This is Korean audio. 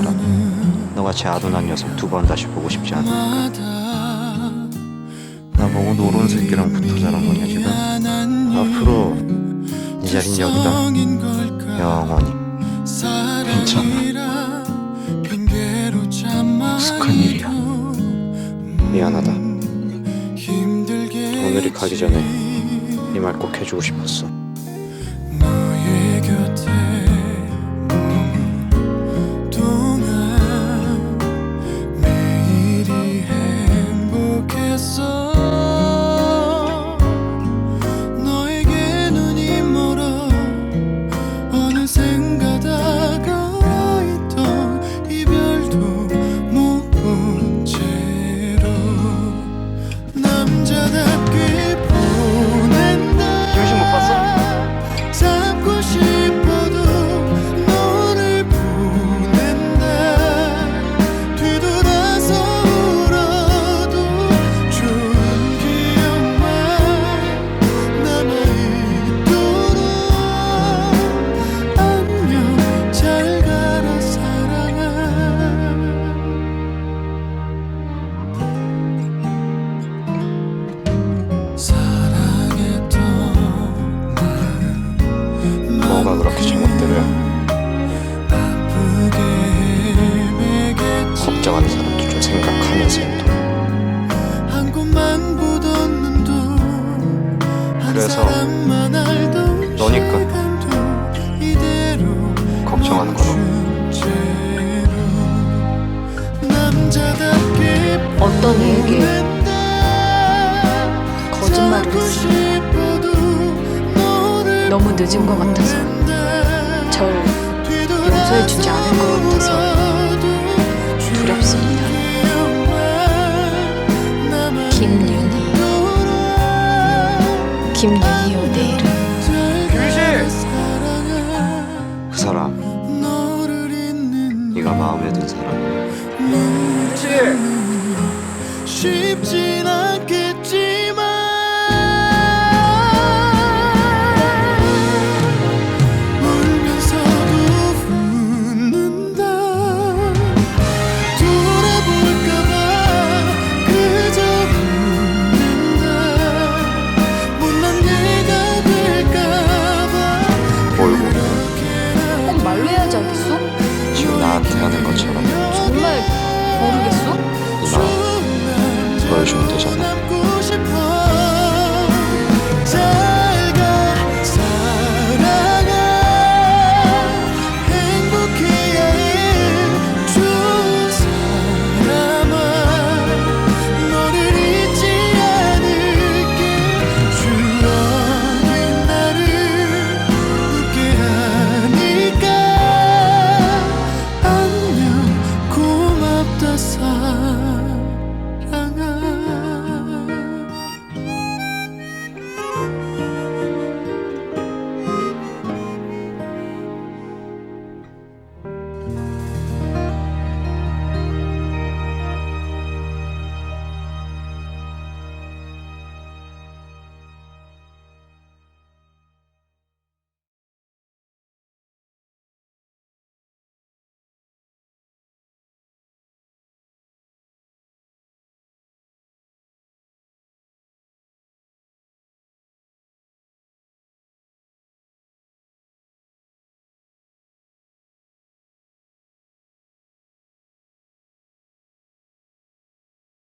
띄지 마라. 너같이 아둔한 녀석 두 번 다시 보고 싶지 않아. 나보고 노론 새끼랑 붙어 자란 거냐 지금? 앞으로 네 자린 여기다. 영원히. 괜찮아. 익숙한 일이야. 미안하다. 오늘이 가기 전에 네말꼭 해주고 싶었어. 너의 곁에 그래서 너니까. 걱정하는 거로. 어떤 이에게. 거짓말을 했어. 너무 늦은 것 같아서. 절 용서해주지 않을 것 같아서 두렵습니다. 김윤희요 내 이름 그 사람. 네가 마음에 든 사람. 쉽진 해야지 알겠어? 지금 나한테 하는 것처럼 정말 모르겠어? 이 마음 보여주면 되잖아.